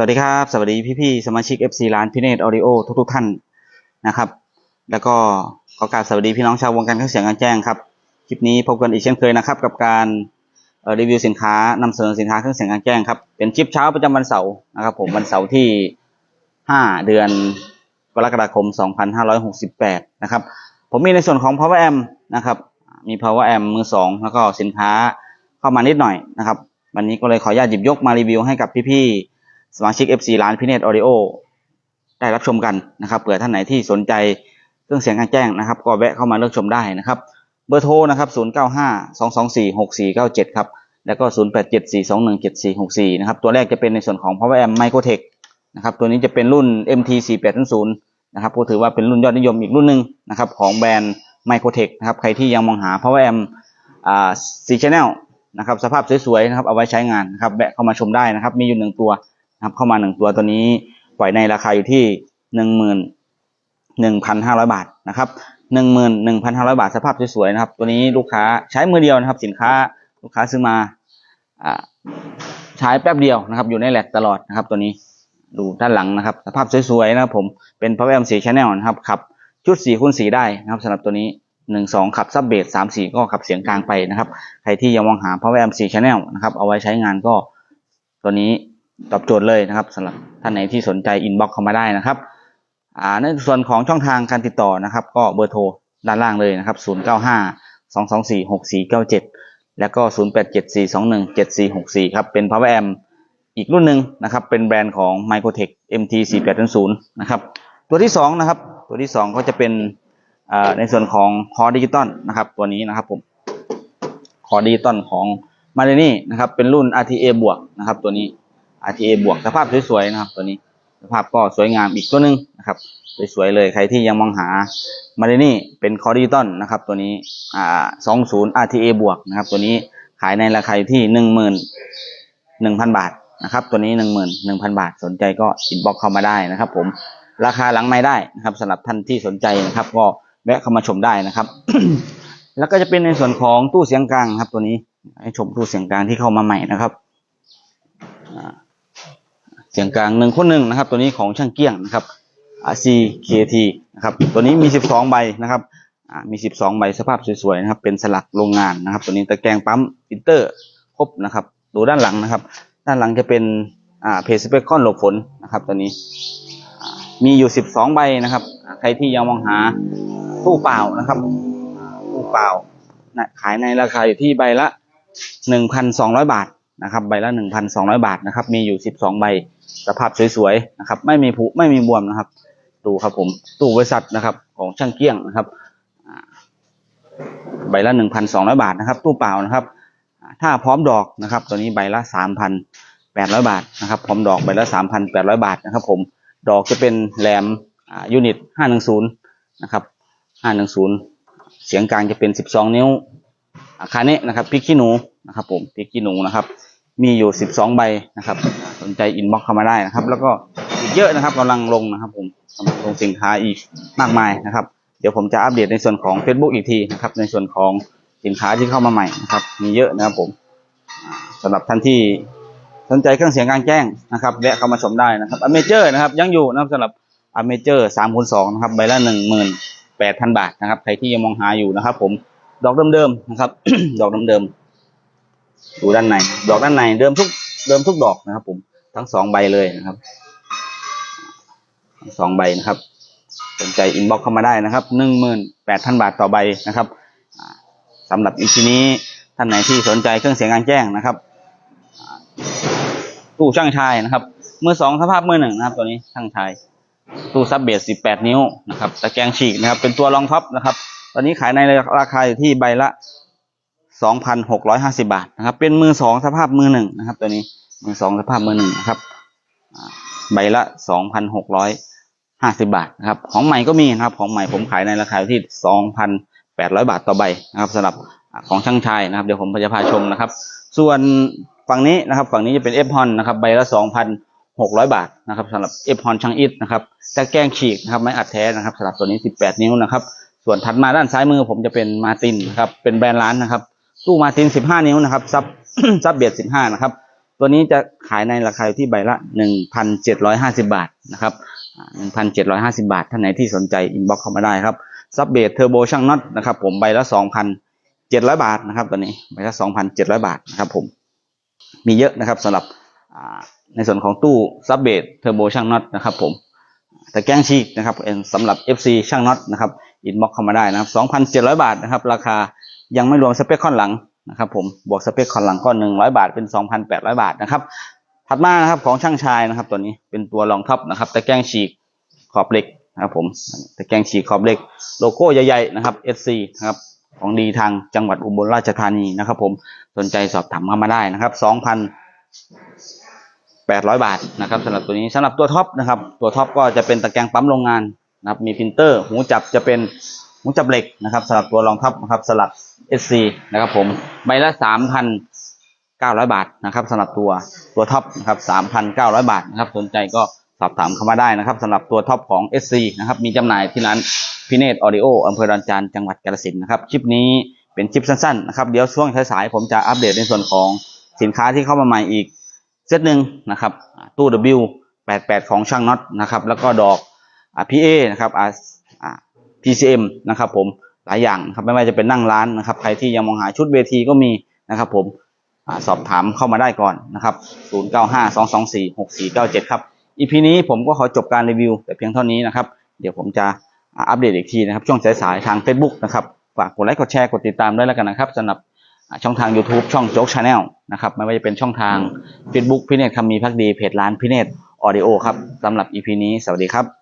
วัสดีครับ สวัสดีพี่ๆสมาชิก FC ร้านพิเนตออดิโอทุกๆท่านนะครับ แล้วก็ขอกราบสวัสดีพี่น้องชาววงการเครื่องเสียงการแจ้งครับ คลิปนี้พบกันอีกเช่นเคยนะครับ กับการรีวิวสินค้านำเสนอสินค้าเครื่องเสียงการแจ้งครับเป็นคลิปเช้าประจำวันเสาร์นะครับ ผมวันเสาร์ที่ 5 เดือนกรกฎาคม 2568 นะครับ ผมมีในส่วนของ power amp นะครับ มี power amp มือสองแล้วก็สินค้าเข้ามานิดหน่อยนะครับ วันนี้ก็เลยขออนุญาตหยิบยกมารีวิวให้กับพี่ๆ สมาชิก FC ร้านพิเนตออดิโอได้รับชมกันนะครับเผื่อท่านไหนที่สนใจเครื่องเสียงกลารแจ้งนะครับ ก็แวะเข้ามาเลือกชมได้นะครับ เบอร์โทรนะครับ095 224 6497ครับแล้วก็ 087 421 7464นะครับตัวแรกจะเป็นในส่วนของ Power Amp Microtech นะครับตัวนี้จะเป็นรุ่น MT 4800 นะครับก็ถือว่าเป็นรุ่นยอดนิยมอีกรุ่นหนึ่งนะครับของแบรนด์ Microtech นะครับใครที่ยังมองหา Power Amp อ่า4 Channel นะครับสภาพสวยๆนะครับเอาไว้ใช้งานนะครับแวะเข้ามาชมได้นะครับมีอยู่หนึ่งตัว นะครับเข้ามาหนึ่งตัวตัวนี้ปล่อยในราคาอยู่ที่หนึ่งหมื่นหนึ่งพันห้าร้อยบาทนะครับหนึ่งหมื่นหนึ่งพันห้าร้อยบาทสภาพสวยๆนะครับ ตัวนี้ลูกค้าใช้มือเดียวนะครับ สินค้าลูกค้าซื้อมาอ่าใช้แป๊บเดียวนะครับ อยู่ในแหลกตลอดนะครับ ตัวนี้ดูด้านหลังนะครับ สภาพสวยๆนะครับ ผมเป็น Power Amp 4 Channel นะครับขับชุด4คูณ4ได้นะครับสำหรับตัวนี้หนึ่งสองขับซับเบสสามสี่ก็ขับเสียงกลางไปนะครับ ใครที่ยังมองหา Power Amp 4 Channel นะครับ เอาไว้ใช้งานก็ตัวนี้ ตอบโจทย์เลยนะครับสำหรับท่านไหนที่สนใจอินบ็อกเข้ามาได้นะครับอ่าในส่วนของช่องทางการติดต่อนะครับ ก็เบอร์โทรด้านล่างเลยนะครับ 095 224 6497 แล้วก็ 087421 7464 ครับ เป็น Power Amp อีกรุ่นหนึ่งนะครับ เป็นแบรนด์ของ Microtech MT 4800 นะครับ ตัวที่สองนะครับ ตัวที่สองก็จะเป็นในส่วนของคอดิจิตอลนะครับ ตัวนี้นะครับผมคอดิจิตอลของมาเ n นี่นะครับ เป็นรุ่น RTA บวกนะครับตัวนี้ RTA บวกสภาพสวยๆนะครับ ตัวนี้สภาพก็สวยงามอีกตัวหนึ่งนะครับสวยๆเลยใครที่ยังมองหามาเ n นี่เป็นคอร์ดิจิตอลนะครับ ตัวนี้อ่า20 RTA บวกนะครับ ตัวนี้ขายในราคาที่หนึ่งหมื่นหนึ่งพันบาทนะครับ ตัวนี้หนึ่งหมื่นหนึ่งพันบาท สนใจก็อินบ็อกเข้ามาได้นะครับ ผมราคาหลังไม่ได้นะครับสำหรับท่านที่สนใจนะครับ ก็แวะเข้ามาชมได้นะครับ แล้วก็จะเป็นในส่วนของตู้เสียงกลางครับ ตัวนี้ให้ชมตู้เสียงกลางที่เข้ามาใหม่นะครับอ่า สียงกลางหนึ่งคนหนึ่งนะครับ ตัวนี้ของช่างเกี้ยงนะครับ RCKT นะครับ ตัวนี้มี 12 ใบนะครับมี 12 ใบสภาพสวยๆนะครับ เป็นสลักโรงงานนะครับ ตัวนี้ตะแกรงปั๊มอินเตอร์ครบนะครับ ดูด้านหลังนะครับ ด้านหลังจะเป็นเพจสเปคคอนหลบฝนนะครับ ตัวนี้มีอยู่ 12 ใบนะครับ ใครที่ยังมองหาตู้เปล่านะครับตู้เปล่าขายในราคาอยู่ที่ใบละ 1,200 บาท นะครับใบละ1,200บาทนะครับมีอยู่12ใบสภาพสวยๆนะครับไม่มีผุไม่มีบวมนะครับ ดูครับผมตู้บริษัทนะครับของช่างเกี้ยงนะครับอ่าใบละ1,200บาทนะครับ ตู้เปล่านะครับ ถ้าพร้อมดอกนะครับ ตัวนี้ใบละ3,800บาทนะครับพร้อมดอกใบละ3,800บาทนะครับ ผมดอกจะเป็นแหลมยูนิต510นะครับ510เสียงกลางจะเป็น12นิ้วอาคาเนะนะครับพริกขี้หนูนะครับผมพริกขี้หนูนะครับ มีอยู่12ใบนะครับ สนใจอินบ็อกเข้ามาได้นะครับ แล้วก็อีกเยอะนะครับกำลังลงนะครับ ผมกำลังลงสินค้าอีกมากมายนะครับ เดี๋ยวผมจะอัปเดตในส่วนของ Facebook อีกทีนะครับ ในส่วนของสินค้าที่เข้ามาใหม่นะครับ มีเยอะนะครับผมอ่าสำหรับท่านที่สนใจเครื่องเสียงกลางแจ้งนะครับแวะเข้ามาชมได้นะครับอเมเจอร์นะครับยังอยู่นะครับสำหรับอเมเจอร์สามคูณสองนะครับใบละหนึ่งหมื่นแปดพันบาทนะครับใครที่ยังมองหาอยู่นะครับ ผมดอกเดิมๆนะครับ ดอกเดิมๆ ดูด้านใน ดอกด้านในเดิมทุกเดิมทุกดอกนะครับ ผมทั้งสองใบเลยนะครับทั้งสองใบนะครับสนใจอินบ็อกเข้ามาได้นะครับหนึ่งหมื่นแปดพันบาทต่อใบนะครับอ่าสำหรับอีพีนี้ท่านไหนที่สนใจเครื่องเสียงกลางแจ้งนะครับตู้ช่างชายนะครับมือสองสภาพมือหนึ่งนะครับ ตัวนี้ช่างชายตู้ซับเบสสิบแปดนิ้วนะครับตะแกรงฉีกนะครับ เป็นตัวรองท็อปนะครับ ตอนนี้ขายในราคาอยู่ที่ใบละ สองพันหกร้อยห้าสิบาทนะครับ เป็นมือสองสภาพมือหนึ่งนะครับ ตัวนี้มือสองสภาพมือหนึ่งนะครับใบละสองพันหกร้อยห้าสิบาทนะครับ ของใหม่ก็มีนะครับ ของใหม่ผมขายในราคาที่สองพันแปดร้อยบาทต่อใบนะครับสำหรับของช่างชายนะครับ เดี๋ยวผมจะพาชมนะครับ ส่วนฝั่งนี้นะครับ ฝั่งนี้จะเป็นเอฟฮอนนะครับ ใบละสองพันหกร้อยบาทนะครับสำหรับเอฟฮอนช่างอิฐนะครับตะแกงฉีกนะครับไม้อัดแท้นะครับสำหรับตัวนี้สิบแปดนิ้วนะครับ ส่วนถัดมาด้านซ้ายมือผมจะเป็นมาตินนะครับ เป็นแบรนด์ร้านนะครับ ตู้มาติน15นิ้วนะครับซับซับเบียด15นะครับ ตัวนี้จะขายในราคาที่ใบละหนึ่งพันเจ็ดร้อยห้าสิบาทนะครับหนึ่งพันเจ็ดร้อยห้าสิบาท ท่านไหนที่สนใจอินบ็อกเข้ามาได้ครับซับเบียดเทอร์โบช่างน็อตนะครับ ผมใบละสองพันเจ็ดร้อยบาทนะครับ ตัวนี้ใบละสองพันเจ็ดร้อยบาทนะครับ ผมมีเยอะนะครับสำหรับในส่วนของตู้ซับเบดเทอร์โบช่างน็อตนะครับ ผมแต่แก้งฉีกนะครับสำหรับ FC ช่างน็อตนะครับอินบ็อกเข้ามาได้นะครับ 2,700 บาทนะครับ ราคา ยังไม่รวมสเปคข้อนหลังนะครับผมบวกสเปคข้อนหลังก็100 บาทเป็น 2,800 บาทนะครับถัดมานะครับของช่างชายนะครับ ตัวนี้เป็นตัวรองท็อปนะครับตะแกรงฉีกขอบเหล็กนะครับผมตะแกรงฉีกขอบเหล็กโลโก้ใหญ่ๆนะครับ SC นะครับของดีทางจังหวัดอุบลราชธานีนะครับ ผมสนใจสอบถามเข้ามาได้นะครับ 2,800 บาทนะครับสำหรับตัวนี้สำหรับตัวท็อปนะครับ ตัวท็อปก็จะเป็นตะแกรงปั๊มโรงงานนะครับมีพิมพ์เตอร์ หูจับจะเป็น หูจับเหล็กนะครับสำหรับตัวรองท็อปนะครับสลับ SC นะครับผมใบละ3,900บาทนะครับสำหรับตัวตัวท็อปนะครับ3,900บาทนะครับสนใจก็สอบถามเข้ามาได้นะครับสำหรับตัวท็อปของ SC นะครับมีจำหน่ายที่ร้านพิเนตออดิโออำเภอดอนจานจังหวัดกาฬสินธุ์นะครับคลิปนี้เป็นคลิปสั้นๆนะครับเดี๋ยวช่วงสายๆผมจะอัปเดตในส่วนของสินค้าที่เข้ามาใหม่อีกเซตหนึ่งนะครับตู้ W 88 ของช่างน็อตนะครับแล้วก็ดอกอ่า PA นะครับอา PCM นะครับผมหลายอย่างครับไม่ว่าจะเป็นนั่งร้านนะครับ ใครที่ยังมองหาชุดเวทีก็มีนะครับผมอสอบถามเข้ามาได้ก่อนนะครับ 0952246497 ครับ EP นี้ผมก็ขอจบการรีวิว แต่เพียงเท่านี้นะครับ เดี๋ยวผมจะอัปเดตอีกทีนะครับ ช่วงสายๆทาง Facebook นะครับ ฝากกดไลค์กดแชร์กดติดตามด้วยแล้วกันนะครับสำหรับช่องทาง YouTube ช่องโจ๊กชาแนลนะครับไม่ว่าจะเป็นช่องทาง Facebook พิเนตคำมีพักดีเพจร้านพิเนตออดิโอครับสำหรับ EP นี้สวัสดีครับ